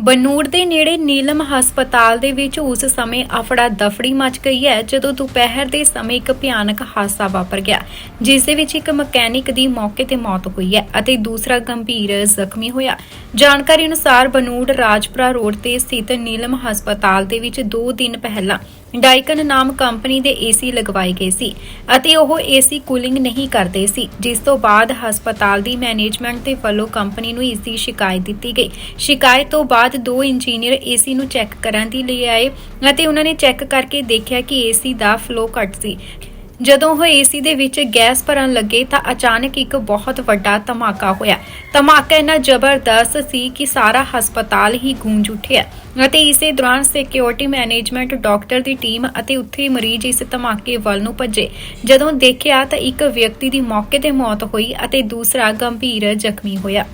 ਬਨੂੜ ਦੇ ਨੇੜੇ ਨੀਲਮ ਹਸਪਤਾਲ ਦੇ ਵਿੱਚ ਉਸ ਸਮੇਂ ਅਫੜਾ ਦਫੜੀ ਮਚ ਗਈ ਹੈ, ਜਦੋਂ ਦੁਪਹਿਰ ਦੇ ਸਮੇਂ ਇੱਕ ਭਿਆਨਕ ਹਾਦਸਾ ਵਾਪਰ ਗਿਆ, ਜਿਸ ਦੇ ਵਿੱਚ ਇੱਕ ਮਕੈਨਿਕ ਦੀ ਮੌਕੇ ਤੇ ਮੌਤ ਹੋਈ ਹੈ ਅਤੇ ਦੂਸਰਾ ਗੰਭੀਰ ਜ਼ਖਮੀ ਹੋਇਆ। ਜਾਣਕਾਰੀ ਅਨੁਸਾਰ ਬਨੂੜ ਰਾਜਪੁਰਾ ਰੋਡ ਤੇ ਸਥਿਤ ਨੀਲਮ ਹਸਪਤਾਲ ਦੇ ਵਿੱਚ 2 ਦਿਨ ਪਹਿਲਾਂ ਡਾਈਕਨ ਨਾਮ ਕੰਪਨੀ ਦੇ ਏਸੀ ਲਗਵਾਏ ਗਏ ਸੀ ਅਤੇ ਉਹ ਏਸੀ ਕੂਲਿੰਗ ਨਹੀਂ ਕਰਦੇ ਸੀ, ਜਿਸ ਤੋਂ ਬਾਅਦ ਹਸਪਤਾਲ ਦੀ ਮੈਨੇਜਮੈਂਟ ਦੇ ਵੱਲੋਂ ਕੰਪਨੀ ਨੂੰ ਇਸ ਦੀ ਸ਼ਿਕਾਇਤ ਦਿੱਤੀ ਗਈ। ਸ਼ਿਕਾਇਤ ਤੋਂ ਬਾਅਦ ਦੋ ਇੰਜੀਨੀਅਰ ਏਸੀ ਨੂੰ ਚੈੱਕ ਕਰਨ ਦੀ ਲਈ ਆਏ ਅਤੇ ਉਹਨਾਂ ਨੇ ਚੈੱਕ ਕਰਕੇ ਦੇਖਿਆ ਕਿ ਏਸੀ ਦਾ ਫਲੋ ਘੱਟ ਸੀ। ਜਦੋਂ ਉਹ ਏਸੀ ਦੇ ਵਿੱਚ ਗੈਸ ਭਰਨ ਲੱਗੇ ਤਾਂ ਅਚਾਨਕ ਇੱਕ ਬਹੁਤ ਵੱਡਾ ਧਮਾਕਾ ਹੋਇਆ। ਧਮਾਕਾ ਇੰਨਾ ਜ਼ਬਰਦਸਤ ਸੀ ਕਿ ਸਾਰਾ ਹਸਪਤਾਲ ਹੀ ਗੂੰਜ ਉੱਠਿਆ ਅਤੇ ਇਸੇ ਦੌਰਾਨ ਸਿਕਿਉਰਿਟੀ ਮੈਨੇਜਮੈਂਟ ਡਾਕਟਰ ਦੀ ਟੀਮ ਅਤੇ ਉੱਥੇ ਮਰੀਜ਼ ਇਸ ਧਮਾਕੇ ਵੱਲ ਨੂੰ ਭੱਜੇ। ਜਦੋਂ ਦੇਖਿਆ ਤਾਂ ਇੱਕ ਵਿਅਕਤੀ ਦੀ ਮੌਕੇ ਤੇ ਮੌਤ ਹੋਈ ਅਤੇ ਦੂਸਰਾ ਗੰਭੀਰ ਜ਼ਖਮੀ ਹੋਇਆ।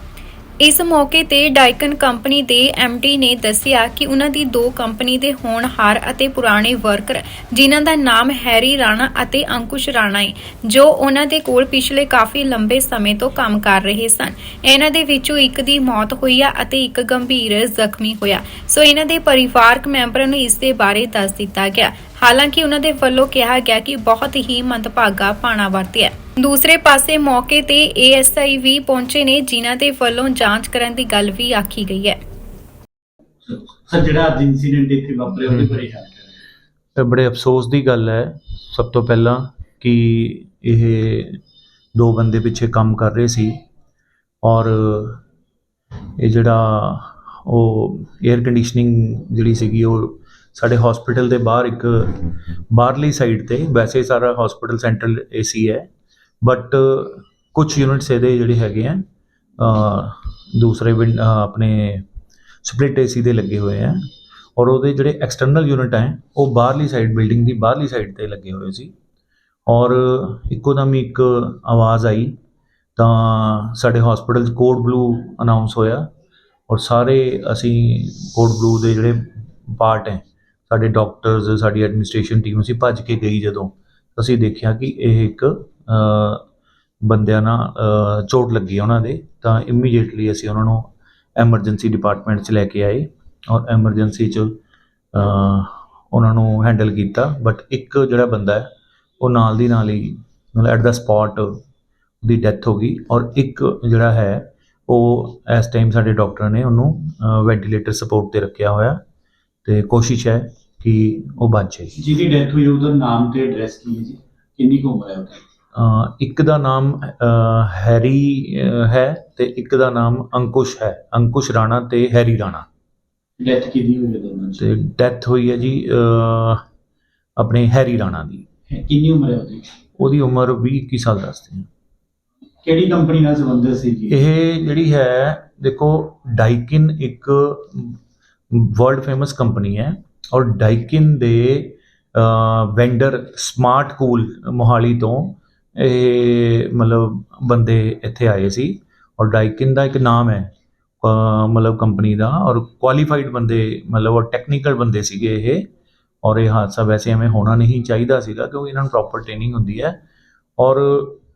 ਇਸ ਮੌਕੇ ਤੇ ਡਾਈਕਨ ਕੰਪਨੀ ਦੇ ਡੀ ਨੇ ਦੱਸਿਆ ਕਿ ਉਹਨਾਂ ਦੀ ਦੋ ਕੰਪਨੀ ਦੇ ਹੋਣਹਾਰ ਅਤੇ ਪੁਰਾਣੇ ਵਰਕਰ, ਜਿਨ੍ਹਾਂ ਦਾ ਨਾਮ ਹੈਰੀ ਰਾਣਾ ਅਤੇ ਅੰਕੁਸ਼ ਰਾਣਾ ਹੈ ਜੋ ਉਹਨਾਂ ਦੇ ਕੋਲ ਪਿਛਲੇ ਕਾਫੀ ਲੰਬੇ ਸਮੇਂ ਤੋਂ ਕੰਮ ਕਰ ਰਹੇ ਸਨ। ਇਹਨਾਂ ਦੇ ਵਿੱਚੋਂ ਇੱਕ ਦੀ ਮੌਤ ਹੋਈ ਆ ਅਤੇ ਇੱਕ ਗੰਭੀਰ ਜ਼ਖਮੀ ਹੋਇਆ। ਸੋ ਇਹਨਾਂ ਦੇ ਪਰਿਵਾਰਕ ਮੈਂਬਰਾਂ ਨੂੰ ਇਸ ਦੇ ਬਾਰੇ ਦੱਸ ਦਿੱਤਾ ਗਿਆ। ਹਾਲਾਂਕਿ ਉਹਨਾਂ ਦੇ ਵੱਲੋਂ ਕਿਹਾ ਗਿਆ ਕਿ ਬਹੁਤ ਹੀ ਮੰਦਭਾਗਾ ਪਾਣਾ ਵਰਤਿਆ ਦੂਸਰੇ ਪਾਸੇ ਮੌਕੇ ਤੇ ਏਐਸਆਈ ਵੀ ਪਹੁੰਚੇ ਨੇ ਜਿਨ੍ਹਾਂ ਦੇ ਵੱਲੋਂ ਜਾਂਚ ਕਰਨ ਦੀ ਗੱਲ ਵੀ ਆਖੀ ਗਈ ਹੈ। ਸਰ ਜਿਹੜਾ ਅੱਜ ਇਨਸੀਡੈਂਟ ਇੱਥੇ ਵਾਪਰਿਆ ਉਹਦੇ ਬਾਰੇ ਗੱਲ ਕਰ। ਇਹ ਬੜੇ ਅਫਸੋਸ ਦੀ ਗੱਲ ਹੈ ਸਭ ਤੋਂ ਪਹਿਲਾਂ ਕਿ ਇਹ ਦੋ ਬੰਦੇ ਪਿੱਛੇ ਕੰਮ ਕਰ ਰਹੇ ਸੀ ਔਰ ਇਹ ਜਿਹੜਾ ਉਹ 에ਅਰ ਕੰਡੀਸ਼ਨਿੰਗ ਜਿਹੜੀ ਸੀਗੀ ਉਹ ਸਾਡੇ ਹਸਪੀਟਲ ਦੇ ਬਾਹਰ ਇੱਕ ਬਾਹਰਲੀ ਸਾਈਡ ਤੇ ਵੈਸੇ ਸਾਰਾ ਹਸਪੀਟਲ ਸੈਂਟਰਲ ਏਸੀ ਹੈ ਬਟ ਕੁਝ ਯੂਨਿਟਸ ਇਹਦੇ ਜਿਹੜੇ ਹੈਗੇ ਆ ਦੂਸਰੇ ਵਿੰਡ- ਅ, ਆਪਣੇ ਸਪਲਿਟ ਏਸੀ ਦੇ ਲੱਗੇ ਹੋਏ ਆ ਔਰ ਉਹਦੇ ਜਿਹੜੇ ਐਕਸਟਰਨਲ ਯੂਨਿਟ ਹੈ ਉਹ ਬਾਹਰਲੀ ਸਾਈਡ ਬਿਲਡਿੰਗ ਦੀ ਬਾਹਰਲੀ ਸਾਈਡ ਤੇ ਲੱਗੇ ਹੋਏ ਸੀ ਔਰ ਇੱਕੋ ਦਮ ਇੱਕ ਆਵਾਜ਼ ਆਈ ਤਾਂ ਸਾਡੇ ਹਸਪੀਟਲ 'ਚ ਕੋਡ ਬਲੂ ਅਨਾਉਂਸ ਹੋਇਆ ਔਰ ਸਾਰੇ ਅਸੀਂ ਕੋਡ ਬਲੂ ਦੇ ਜਿਹੜੇ ਪਾਰਟ ਹੈ ਸਾਡੇ ਡਾਕਟਰਸ ਸਾਡੀ ਐਡਮਿਨਿਸਟ੍ਰੇਸ਼ਨ ਟੀਮ ਅਸੀਂ ਭੱਜ ਕੇ ਗਈ ਜਦੋਂ। ਅਸੀਂ ਦੇਖਿਆ ਕਿ ਇਹ ਇੱਕ ਬੰਦਿਆਂ ਨਾਲ ਚੋਟ ਲੱਗੀ ਉਹਨਾਂ ਦੇ। ਤਾਂ ਇਮੀਡੀਏਟਲੀ ਅਸੀਂ ਉਹਨਾਂ ਨੂੰ ਐਮਰਜੈਂਸੀ ਡਿਪਾਰਟਮੈਂਟ 'ਚ ਲੈ ਕੇ ਆਏ ਔਰ ਐਮਰਜੈਂਸੀ 'ਚ ਉਹਨਾਂ ਨੂੰ ਹੈਂਡਲ ਕੀਤਾ। ਬਟ ਇੱਕ ਜਿਹੜਾ ਬੰਦਾ ਹੈ, ਉਹ ਨਾਲ ਦੀ ਨਾਲ ਹੀ, ਮਤਲਬ ਐਟ ਦਾ ਸਪੌਟ ਦੀ ਡੈਥ ਹੋ ਗਈ। ਔਰ ਇੱਕ ਜਿਹੜਾ ਹੈ, ਉਹ ਇਸ ਟਾਈਮ ਸਾਡੇ ਡਾਕਟਰ ਨੇ ਉਹਨੂੰ ਵੈਂਟੀਲੇਟਰ ਸਪੋਰਟ ਤੇ ਰੱਖਿਆ ਹੋਇਆ। ਤੇ ਕੋਸ਼ਿਸ਼ ਹੈ ਕਿ ਉਹ ਬਚ ਜਾਏ। ਜਿਹਦੀ ਡੈਥ ਹੋਈ ਉਹਦਾ ਨਾਮ ਤੇ ਐਡਰੈਸ ਕੀ ਹੈ ਜੀ? ਕਿੰਨੀ ਕੁ ਉਮਰ ਹੈ ਉਹਦੀ? ਇੱਕ ਦਾ ਨਾਮ ਹੈਰੀ ਹੈ ਤੇ ਇੱਕ ਦਾ ਨਾਮ ਅੰਕੁਸ਼ ਹੈ। ਅੰਕੁਸ਼ ਰਾਣਾ ਤੇ ਹੈਰੀ ਰਾਣਾ। ਡੈਥ ਕਿਹਦੀ ਹੋਈ ਹੈ ਦੋਨਾਂ ਚ ਤੇ ਡੈਥ ਹੋਈ ਹੈ ਜੀ ਆਪਣੇ ਹੈਰੀ ਰਾਣਾ ਦੀ। ਕਿੰਨੀ ਉਮਰ ਹੈ ਉਹਦੀ? ਉਹਦੀ ਉਮਰ 20 21 ਸਾਲ ਦੱਸਦੇ ਆ ਕਿਹੜੀ ਕੰਪਨੀ ਨਾਲ ਸੰਬੰਧਿਤ ਸੀ ਜੀ? ਇਹ ਜਿਹੜੀ ਹੈ ਦੇਖੋ ਡਾਈਕਿਨ ਇੱਕ ਵਰਲਡ ਫੇਮਸ ਕੰਪਨੀ ਹੈ ਔਰ ਡਾਈਕਿਨ ਦੇ ਵੈਂਡਰ ਸਮਾਰਟ ਕੂਲ ਮੋਹਾਲੀ ਤੋਂ ਇਹ ਮਤਲਬ ਬੰਦੇ ਇੱਥੇ ਆਏ ਸੀ ਔਰ ਡਾਈਕਿਨ ਦਾ ਇੱਕ ਨਾਮ ਹੈ ਮਤਲਬ ਕੰਪਨੀ ਦਾ ਔਰ ਕੁਆਲੀਫਾਈਡ ਬੰਦੇ ਮਤਲਬ ਔਰ ਟੈਕਨੀਕਲ ਬੰਦੇ ਸੀਗੇ ਇਹ ਔਰ ਇਹ ਹਾਦਸਾ ਵੈਸੇ ਐਵੇਂ ਹੋਣਾ ਨਹੀਂ ਚਾਹੀਦਾ ਸੀਗਾ ਕਿਉਂਕਿ ਇਹਨਾਂ ਨੂੰ ਪ੍ਰੋਪਰ ਟ੍ਰੇਨਿੰਗ ਹੁੰਦੀ ਹੈ ਔਰ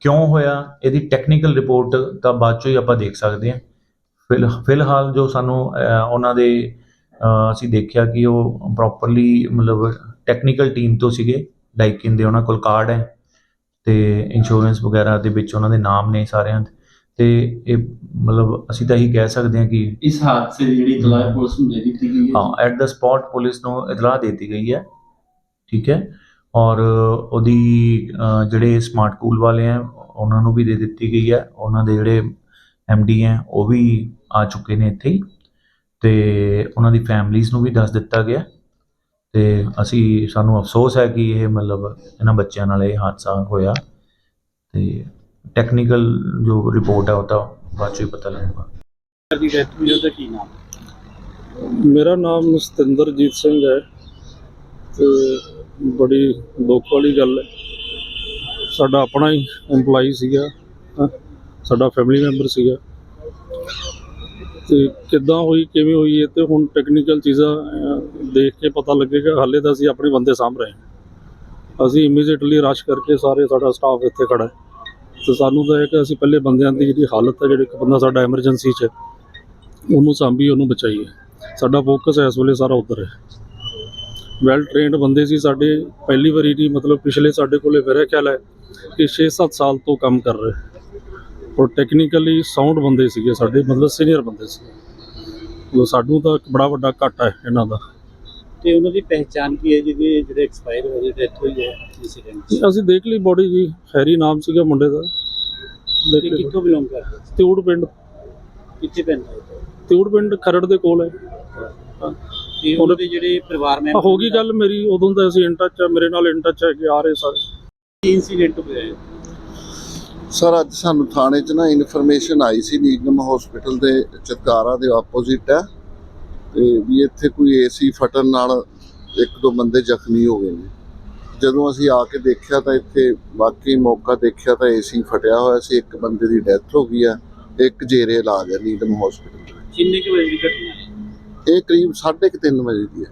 ਕਿਉਂ ਹੋਇਆ, ਇਹਦੀ ਟੈਕਨੀਕਲ ਰਿਪੋਰਟ ਤਾਂ ਬਾਅਦ ਚੋਂ ਹੀ ਆਪਾਂ ਦੇਖ ਸਕਦੇ ਹਾਂ। ਫਿਲ, ਫਿਲਹਾਲ ਜੋ ਸਾਨੂੰ ਉਹਨਾਂ ਦੇ ਅਸੀਂ ਦੇਖਿਆ ਕਿ ਉਹ ਪ੍ਰੋਪਰਲੀ ਮਤਲਬ ਟੈਕਨੀਕਲ ਟੀਮ ਤੋਂ ਸੀਗੇ ਡਾਈਕਿਨ ਦੇ ਉਹਨਾਂ ਕੋਲ ਕਾਰਡ ਹੈ ਤੇ ਇੰਸ਼ੋਰੈਂਸ ਵਗੈਰਾ ਦੇ ਵਿੱਚ ਉਹਨਾਂ ਦੇ ਨਾਮ ਨੇ ਸਾਰਿਆਂ ਦੇ ਤੇ ਇਹ ਮਤਲਬ ਅਸੀਂ ਤਾਂ ਇਹੀ ਕਹਿ ਸਕਦੇ ਹਾਂ ਕਿ ਇਸ ਹਾਦਸੇ ਦੀ ਜਿਹੜੀ ਇਤਲਾਹ ਪੁਲਿਸ ਨੂੰ ਦੇ ਦਿੱਤੀ ਗਈ ਹੈ। ਹਾਂ ਐਟ ਦਾ ਸਪੌਟ ਪੁਲਿਸ ਨੂੰ ਇਤਲਾਹ ਦੇ ਦਿੱਤੀ ਗਈ ਹੈ ਠੀਕ ਹੈ ਔਰ ਉਹਦੀ ਜਿਹੜੇ ਸਮਾਰਟ ਕੂਲ ਵਾਲੇ ਆ ਉਹਨਾਂ ਨੂੰ ਵੀ ਦੇ ਦਿੱਤੀ ਗਈ ਹੈ ਉਹਨਾਂ ਦੇ ਜਿਹੜੇ ਡੀ ਹੈ ਉਹ ਵੀ ਆ ਚੁੱਕੇ ਨੇ ਇੱਥੇ ਹੀ। ਤੇ ਉਹਨਾਂ ਦੀ ਫੈਮਲੀਆਂ ਨੂੰ ਵੀ ਦੱਸ ਦਿੱਤਾ ਗਿਆ। ਤੇ ਅਸੀਂ ਸਾਨੂੰ ਅਫਸੋਸ ਹੈ ਕਿ ਇਹ ਮਤਲਬ ਇਹਨਾਂ ਬੱਚਿਆਂ ਨਾਲ ਇਹ ਹਾਦਸਾ ਹੋਇਆ। ਤੇ ਟੈਕਨੀਕਲ ਜੋ ਰਿਪੋਰਟ ਹੈ ਉਹ ਤਾਂ ਬਾਅਦ ਚੋਂ ਹੀ ਪਤਾ ਲੱਗੂਗਾ। ਦੀ ਡੈਥ ਹੋਈ ਉਹਦਾ ਕੀ ਨਾਮ? ਮੇਰਾ ਨਾਮ ਸਤਿੰਦਰਜੀਤ ਸਿੰਘ ਹੈ। ਤੇ ਬੜੀ ਦੁੱਖ ਵਾਲੀ ਗੱਲ ਹੈ। ਸਾਡਾ ਆਪਣਾ ਹੀ EMPLOYEE ਸੀਗਾ। ਸਾਡਾ ਫੈਮਿਲੀ ਮੈਂਬਰ ਸੀਗਾ। ਤੇ ਕਿੱਦਾਂ ਹੋਈ, ਕਿਵੇਂ ਹੋਈ ਇਹ ਤੇ ਹੁਣ ਟੈਕਨੀਕਲ ਚੀਜ਼ਾਂ ਦੇਖ ਕੇ ਪਤਾ ਲੱਗੇਗਾ। ਹਾਲੇ ਤਾਂ ਅਸੀਂ ਆਪਣੇ ਬੰਦੇ ਸਾਂਭ ਰਹੇ ਹਾਂ। ਅਸੀਂ ਇਮੀਡੀਏਟਲੀ ਰਸ਼ ਕਰਕੇ ਸਾਰੇ ਸਾਡਾ ਸਟਾਫ ਇੱਥੇ ਖੜਾ ਹੈ। ਤੇ ਸਾਨੂੰ ਤਾਂ ਇਹ ਕਿ ਅਸੀਂ ਪਹਿਲੇ ਬੰਦਿਆਂ ਦੀ ਜਿਹੜੀ ਹਾਲਤ ਹੈ, ਜਿਹੜਾ ਇੱਕ ਬੰਦਾ ਸਾਡਾ ਐਮਰਜੈਂਸੀ 'ਚ ਉਹਨੂੰ ਸਾਂਭੀ, ਉਹਨੂੰ ਬਚਾਈਏ। ਸਾਡਾ ਫੋਕਸ ਇਸ ਵੇਲੇ ਸਾਰਾ ਉੱਧਰ ਹੈ। ਵੈਲ ਟ੍ਰੇਨਡ ਬੰਦੇ ਸੀ ਸਾਡੇ। ਪਹਿਲੀ ਵਾਰੀ ਨਹੀਂ, ਮਤਲਬ ਪਿਛਲੇ ਸਾਡੇ ਕੋਲੇ ਮੇਰਾ ਖਿਆਲ ਹੈ ਕਿ 6-7 ਸਾਲ ਤੋਂ ਕੰਮ ਕਰ ਰਹੇ। ਔਰ ਟੈਕਨੀਕਲੀ ਸਾਊਂਡ ਬੰਦੇ ਸੀਗੇ ਸਾਡੇ ਮਤਲਬ ਸੀਨੀਅਰ ਬੰਦੇ ਸੀ ਉਹ ਸਾਨੂੰ ਤਾਂ ਇੱਕ ਬੜਾ ਵੱਡਾ ਘਾਟਾ ਹੈ ਇਹਨਾਂ ਦਾ। ਤੇ ਉਹਨਾਂ ਦੀ ਪਹਿਚਾਨ ਕੀ ਹੈ ਜਿਹਦੇ ਜਿਹੜੇ ਐਕਸਪਾਇਰ ਹੋ ਗਏ ਡੈਥ ਹੋਈ ਹੈ ਇਨਸੀਡੈਂਟ ਅਸੀਂ ਦੇਖ ਲਈ ਬੋਡੀ ਜੀ ਹੈਰੀ ਨਾਮ ਸੀਗਾ ਮੁੰਡੇ ਦਾ। ਦੇਖ ਲਈ ਕਿੱਥੋਂ ਬਿਲੋਂਗ ਕਰਦੇ? ਸੀ? ਤਿਊੜ ਪਿੰਡ। ਕਿੱਥੇ ਪੈਂਦਾ ਹੈ ਤਿਊੜ ਪਿੰਡ ਖਰੜ ਦੇ ਕੋਲ ਹੈ। ਤੇ ਉਹਨਾਂ ਦੇ ਜਿਹੜੇ ਪਰਿਵਾਰ ਮੈਂਬਰ ਹੋ ਗਈ ਗੱਲ ਮੇਰੀ ਉਦੋਂ ਤਾਂ ਅਸੀਂ ਇਨ ਟੱਚ ਆ ਮੇਰੇ ਨਾਲ ਇਨ ਟੱਚ ਹੈ ਕਿ ਆ ਰਹੇ ਸਾਰੇ। ਇਨਸੀਡੈਂਟ ਹੋਇਆ ਹੈ ਸਰ ਅੱਜ ਸਾਨੂੰ ਥਾਣੇ 'ਚ ਨਾ ਇਨਫੋਰਮੇਸ਼ਨ ਆਈ ਸੀ ਨੀਗਮ ਹਸਪੀਟਲ ਦੇ ਚਤਕਾਰਾ ਦੇ ਆਪੋਜ਼ਿਟ ਹੈ ਤੇ ਵੀ ਇੱਥੇ ਕੋਈ ਏਸੀ ਫਟਣ ਨਾਲ ਇੱਕ ਦੋ ਬੰਦੇ ਜ਼ਖਮੀ ਹੋ ਗਏ ਨੇ। ਜਦੋਂ ਅਸੀਂ ਆ ਕੇ ਦੇਖਿਆ ਤਾਂ ਇੱਥੇ ਵਾਕਈ ਮੌਕਾ ਦੇਖਿਆ ਤਾਂ ਏਸੀ ਫਟਿਆ ਹੋਇਆ ਸੀ ਇੱਕ ਬੰਦੇ ਦੀ ਡੈਥ ਹੋ ਗਈ ਆ ਇੱਕ ਜੇਰੇ ਇਲਾਜ ਹੈ ਨੀਗਮ ਹਸਪੀਟਲ ਦੇ। ਕਿੰਨੇ ਕੁ ਵਜੇ ਦੀ ਘਟਨਾ ਹੈ? ਇਹ ਕਰੀਬ 3:30 ਵਜੇ ਦੀ ਹੈ।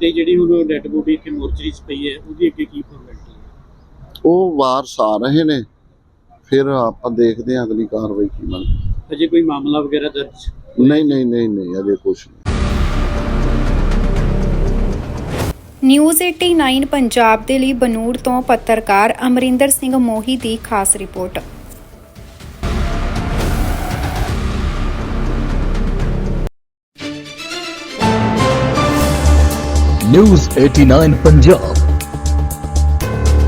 ਤੇ ਜਿਹੜੀ ਹੁਣ ਡੈਡ ਬੋਡੀ ਇੱਥੇ ਮੋਰਚਰੀ 'ਚ ਪਈ ਹੈ ਉਹਦੀ ਅੱਗੇ ਕੀ ਹੈ? ਉਹ ਵਾਰਸ ਆ ਰਹੇ ਨੇ ਫਿਰ ਆਪਾਂ ਦੇਖਦੇ ਹਾਂ ਅਗਲੀ ਕਾਰਵਾਈ ਕੀ ਬਣਦੀ। ਅਜੇ ਕੋਈ ਮਾਮਲਾ ਵਗੈਰਾ ਦਰਜ? ਨਹੀਂ ਨਹੀਂ ਨਹੀਂ ਨਹੀਂ ਅਜੇ ਕੁਛ ਨਹੀਂ। ਨਿਊਜ਼ 89 ਪੰਜਾਬ ਦੇ ਲਈ ਬਨੂੜ ਤੋਂ ਪੱਤਰਕਾਰ ਅਮਰਿੰਦਰ ਸਿੰਘ ਮੋਹੀ ਦੀ ਖਾਸ ਰਿਪੋਰਟ। ਨਿਊਜ਼ 89 ਪੰਜਾਬ।